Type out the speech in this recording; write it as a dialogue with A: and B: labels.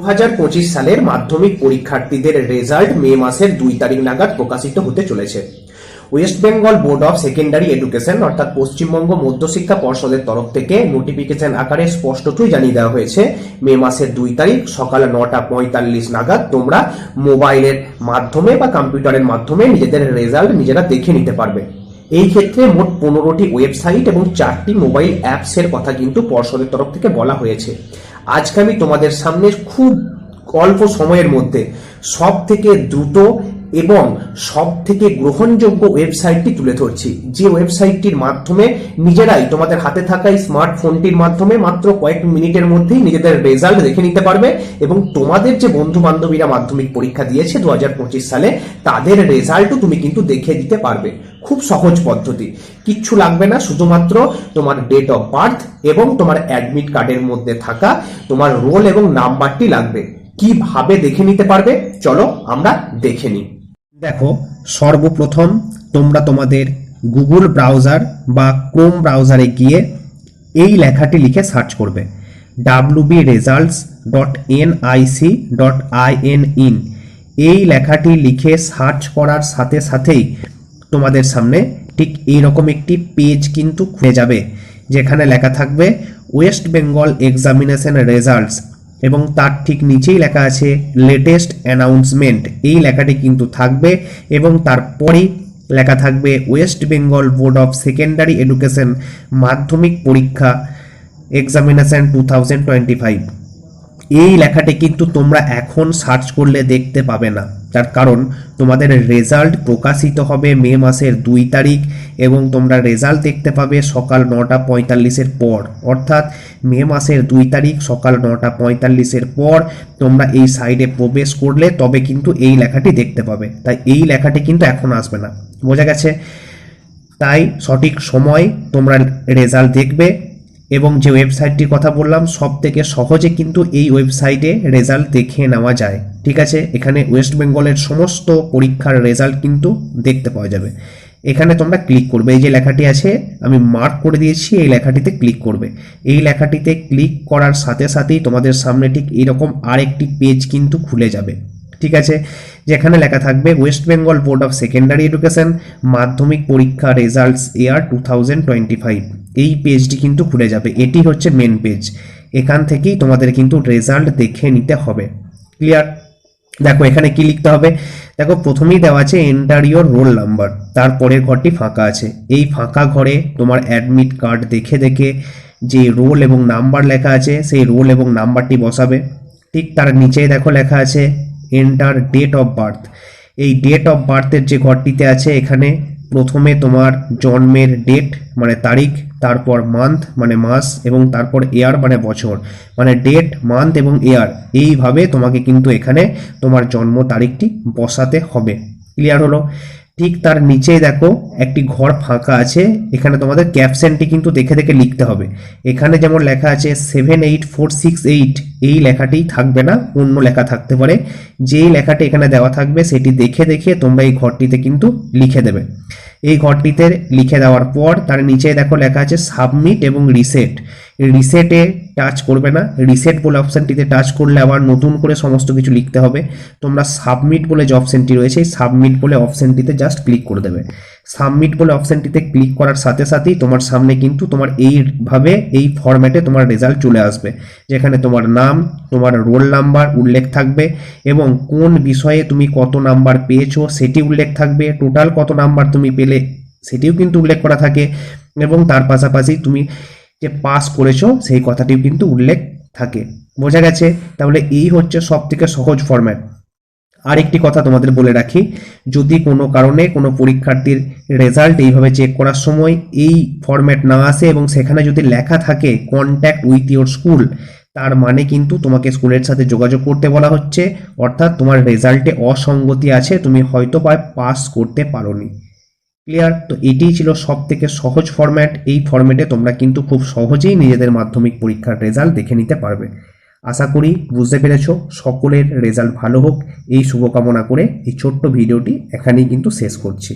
A: দু হাজার পঁচিশ সালের মাধ্যমিক পরীক্ষার্থীদের রেজাল্ট মে মাসের দুই তারিখ নাগাদ প্রকাশিত হতে চলেছে। West Bengal Board of Secondary Education অর্থাৎ পশ্চিমবঙ্গ মধ্যশিক্ষা পর্ষদের তরফ থেকে নোটিফিকেশন আকারে স্পষ্টতই জানিয়ে দেওয়া হয়েছে, মে মাসের দুই তারিখ সকাল নটা পঁয়তাল্লিশ নাগাদ তোমরা মোবাইলের মাধ্যমে বা কম্পিউটারের মাধ্যমে নিজেদের রেজাল্ট নিজেরা দেখে নিতে পারবে। এই ক্ষেত্রে মোট পনেরোটি ওয়েবসাইট এবং চারটি মোবাইল অ্যাপসের কথা কিন্তু পর্ষদের তরফ থেকে বলা হয়েছে। আজকে আমি তোমাদের সামনে খুব অল্প সময়ের মধ্যে সব থেকে দ্রুত এবং সব থেকে গ্রহণযোগ্য ওয়েবসাইটটি তুলে ধরছি। যে ওয়েবসাইটটির মাধ্যমে নিজেরাই তোমাদের হাতে থাকা এই স্মার্টফোনটির মাধ্যমে মাত্র কয়েক মিনিটের মধ্যেই নিজেদের রেজাল্ট দেখে নিতে পারবে এবং তোমাদের যে বন্ধু বান্ধবীরা মাধ্যমিক পরীক্ষা দিয়েছে দু হাজার পঁচিশ সালে, তাদের রেজাল্টও তুমি কিন্তু দেখে দিতে পারবে। খুব সহজ পদ্ধতি। কিচ্ছু লাগবে না, শুধুমাত্র তোমার ডেট অফ বার্থ এবং তোমার অ্যাডমিট কার্ডের মধ্যে থাকা তোমার রোল এবং নাম্বারটি লাগবে। কীভাবে দেখে নিতে পারবে? চলো আমরা দেখে নিই। দেখো, সর্বপ্রথম তোমরা তোমাদের গুগল ব্রাউজার বা ক্রোম ব্রাউজারে গিয়ে এই লেখাটি লিখে সার্চ করবে। W B results dot N IC dot I N in এই লেখাটি লিখে সার্চ করার সাথে সাথেই তোমাদের সামনে ঠিক এইরকম একটি পেজ কিন্তু খুলে যাবে, যেখানে লেখা থাকবে, ওয়েস্ট বেঙ্গল এক্সামিনেশন রেজাল্টস এবং তার ঠিক নিচেই লেখা আছে লেটেস্ট অ্যানাউন্সমেন্ট এই লেখাটি কিন্তু থাকবে এবং তারপরেই লেখা থাকবে West Bengal Board of Secondary Education Madhyamik পরীক্ষা examination two thousand twenty five এই লেখাটি কিন্তু তোমরা এখন সার্চ করলে দেখতে পাবে না তার কারণ তোমাদের রেজাল্ট প্রকাশিত হবে মে মাসের দুই তারিখ। এবং তোমরা রেজাল্ট দেখতে পাবে সকাল নটা পঁয়তাল্লিশের পর। অর্থাৎ মে মাসের দুই তারিখ সকাল নটা পঁয়তাল্লিশের পর তোমরা এই সাইডে প্রবেশ করলে তবে কিন্তু এই লেখাটি দেখতে পাবে। তাই এই লেখাটি কিন্তু এখন আসবে না। বোঝা গেছে? তাই সঠিক সময় তোমরা রেজাল্ট দেখবে এবং যে ওয়েবসাইটটির কথা বললাম সব থেকে সহজে কিন্তু এই ওয়েবসাইটে রেজাল্ট দেখে নেওয়া যায়। ঠিক আছে? এখানে ওয়েস্ট বেঙ্গলের সমস্ত পরীক্ষার রেজাল্ট কিন্তু দেখতে পাওয়া যাবে। এখানে তোমরা ক্লিক করবে। এই যে লেখাটি আছে, আমি মার্ক করে দিয়েছি, এই লেখাটিতে ক্লিক করবে। এই লেখাটিতে ক্লিক করার সাথে সাথেই তোমাদের সামনে ঠিক এরকম আরেকটি পেজ কিন্তু খুলে যাবে। ঠিক আছে? যেখানে লেখা থাকবে West Bengal Board of Secondary Education Madhyamik পরীক্ষা results year two thousand twenty five এই পেজটি কিন্তু খুলে যাবে। এটি হচ্ছে মেন পেজ এখান থেকেই তোমাদের কিন্তু রেজাল্ট দেখে নিতে হবে। ক্লিয়ার দেখো, এখানে কি লিখতে হবে? দেখো, প্রথমেই দেওয়া আছে এন্টার ইয়োর রোল নাম্বার তারপরের ঘরটি ফাঁকা আছে। এই ফাঁকা ঘরে তোমার অ্যাডমিট কার্ড দেখে দেখে যে রোল এবং নাম্বার লেখা আছে, সেই রোল এবং নাম্বারটি বসাবে। ঠিক তার নিচেই দেখো লেখা আছে এন্টার ডেট অফ বার্থ এই ডেট অফ বার্থের যে ঘরটিতে আছে, এখানে প্রথমে তোমার জন্মের ডেট মানে তারিখ তারপর মান্থ মানে মাস এবং তারপর এয়ার মানে বছর। মানে ডেট মান্থ এবং এয়ার এইভাবে তোমাকে কিন্তু এখানে তোমার জন্ম তারিখটি বসাতে হবে। ক্লিয়ার হলো? ঠিক তার নিচেই দেখো, একটি ঘর ফাঁকা আছে। এখানে তোমাদের ক্যাপশনটি কিন্তু দেখে দেখে লিখতে হবে। এখানে যেমন লেখা আছে seven eight four six eight এই লেখাটি থাকবে না, অন্য লেখা থাকতে পারে। যেই লেখাটি এখানে দেওয়া থাকবে, সেটি দেখে দেখে তোমরা এই ঘরটিতে কিন্তু লিখে দেবে। এই ঘরটিতে লিখে দেওয়ার পর তার নিচে দেখো লেখা আছে সাবমিট এবং রিসেট রিসেটে টাচ করবে না। রিসেট বলে অপশানটিতে টাচ করলে আবার নতুন করে সমস্ত কিছু লিখতে হবে। তোমরা সাবমিট বলে যে অপশানটি রয়েছে সাবমিট বলে অপশানটিতে জাস্ট ক্লিক করে দেবে। সাবমিট বলে অপশানটিতে ক্লিক করার সাথে সাথেই তোমার সামনে কিন্তু তোমার এইভাবে এই ফরম্যাটে তোমার রেজাল্ট চলে আসবে। যেখানে তোমার নাম, তোমার রোল নাম্বার উল্লেখ থাকবে এবং কোন বিষয়ে তুমি কত নাম্বার পেয়েছ সেটি উল্লেখ থাকবে টোটাল কত নাম্বার তুমি পেলে সেটিও কিন্তু উল্লেখ করা থাকে এবং তার পাশাপাশি তুমি যে পাস করেছ সেই কথাটিও কিন্তু উল্লেখ থাকে। বোঝা গেছে? তাহলে এই হচ্ছে সব থেকে সহজ ফরম্যাট আরেকটি কথা তোমাদের বলে রাখি, যদি কোনো কারণে কোনো পরীক্ষার্থীর রেজাল্ট এইভাবে চেক করার সময় এই ফরম্যাট না আসে এবং সেখানে যদি লেখা থাকে কন্ট্যাক্ট উইথ ইওর স্কুল তার মানে কিন্তু তোমাকে স্কুলের সাথে যোগাযোগ করতে বলা হচ্ছে, অর্থাৎ তোমার রেজাল্টে অসঙ্গতি আছে, তুমি হয়তো বা পাস করতে পারোনি। ক্লিয়ার তো এটিই ছিল সব থেকে সহজ ফরম্যাট এই ফরম্যাটে তোমরা কিন্তু খুব সহজেই নিজেদের মাধ্যমিক পরীক্ষার রেজাল্ট দেখে নিতে পারবে। আশা করি বুঝতে পেরেছ। সকলের রেজাল্ট ভালো হোক। এই শুভকামনা করে এই ছোট্ট ভিডিওটি এখানেই কিন্তু শেষ করছি।